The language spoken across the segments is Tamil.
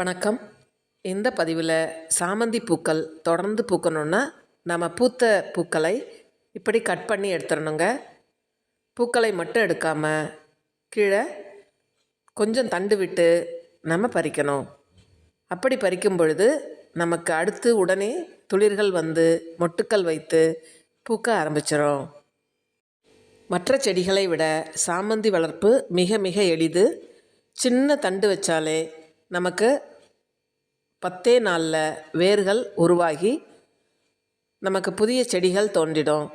வணக்கம். இந்த பதிவில் சாமந்தி பூக்கள் தொடர்ந்து பூக்கணுன்னா நம்ம பூத்த பூக்களை இப்படி கட் பண்ணி எடுத்துடணுங்க. பூக்களை மட்டும் எடுக்காமல் கீழே கொஞ்சம் தண்டு விட்டு நம்ம பறிக்கணும். அப்படி பறிக்கும் பொழுது நமக்கு அடுத்து உடனே துளிர்கள் வந்து மொட்டுக்கள் வைத்து பூக்க ஆரம்பிச்சிடும் மற்ற செடிகளை விட சாமந்தி வளர்ப்பு மிக மிக எளிது. சின்ன தண்டு வச்சாலே நமக்கு பத்தே நாளில் வேர்கள் உருவாகி நமக்கு புதிய செடிகள் தோன்றிடும்.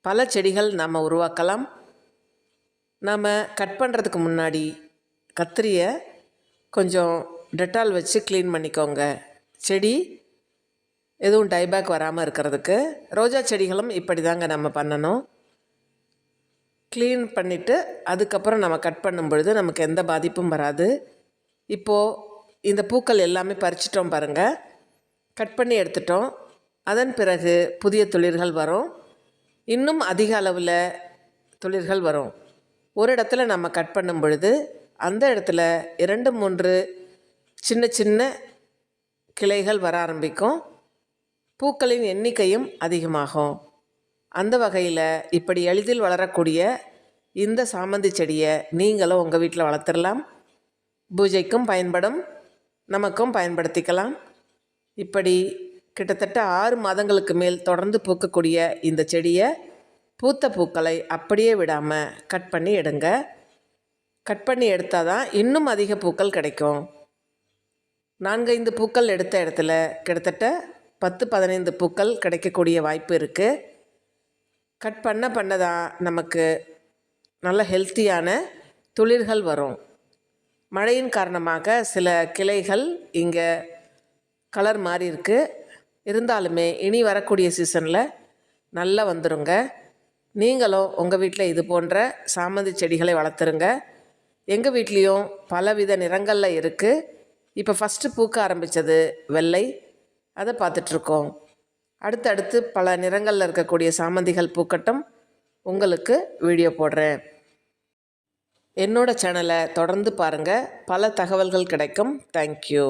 பல செடிகள் நாம் உருவாக்கலாம். நாம் கட் பண்ணுறதுக்கு முன்னாடி கத்திரியை கொஞ்சம் டெட்டால் வச்சு க்ளீன் பண்ணிக்கோங்க. செடி எதுவும் டைபேக் வராமல் இருக்கிறதுக்கு ரோஜா செடிகளும் இப்படி தாங்க நம்ம பண்ணணும். க்ளீன் பண்ணிவிட்டு அதுக்கப்புறம் நம்ம கட் பண்ணும் பொழுது நமக்கு எந்த பாதிப்பும் வராது. இப்போது இந்த பூக்கள் எல்லாமே பறிச்சிட்டோம் பாருங்கள் கட் பண்ணி எடுத்துட்டோம். அதன் பிறகு புதிய துளிர்கள் வரும். இன்னும் அதிக அளவில் துளிர்கள் வரும். ஒரு இடத்துல நம்ம கட் பண்ணும் பொழுது அந்த இடத்துல இரண்டு மூன்று சின்ன சின்ன கிளைகள் வர ஆரம்பிக்கும். பூக்களின் எண்ணிக்கையும் அதிகமாகும். அந்த வகையில் இப்படி எளிதில் வளரக்கூடிய இந்த சாமந்தி செடியை நீங்களும் உங்கள் வீட்டில் வளர்த்துடலாம். பூஜைக்கும் பயன்படும். நமக்கும் பயன்படுத்திக்கலாம். இப்படி கிட்டத்தட்ட ஆறு மாதங்களுக்கு மேல் தொடர்ந்து பூக்கக்கூடிய இந்த செடியை பூத்த பூக்களை அப்படியே விடாமல் கட் பண்ணி எடுங்க. கட் பண்ணி எடுத்தால் தான் இன்னும் அதிக பூக்கள் கிடைக்கும். நான்கைந்து பூக்கள் எடுத்த இடத்துல கிட்டத்தட்ட பத்து பதினைந்து பூக்கள் கிடைக்கக்கூடிய வாய்ப்பு இருக்குது கட் பண்ண பண்ண தான் நமக்கு நல்ல ஹெல்த்தியான துளிர்கள் வரும். மழையின் காரணமாக சில கிளைகள் இங்கே கலர் மாறி இருக்கு இருந்தாலுமே இனி வரக்கூடிய சீசனில் நல்லா வந்துருங்க. நீங்களும் உங்கள் வீட்டில் இது போன்ற சாமந்தி செடிகளை வளர்த்துருங்க. எங்கள் வீட்லேயும் பலவித நிறங்களில் இருக்குது இப்போ ஃபஸ்ட்டு பூக்க ஆரம்பித்தது வெள்ளை. அதை பார்த்துட்ருக்கோம். அடுத்தடுத்து பல நிறங்களில் இருக்கக்கூடிய சாமந்திகள் பூக்கட்டும். உங்களுக்கு வீடியோ போடுறேன். என்னோட சேனலை தொடர்ந்து பாருங்கள் பல தகவல்கள் கிடைக்கும். தேங்க்யூ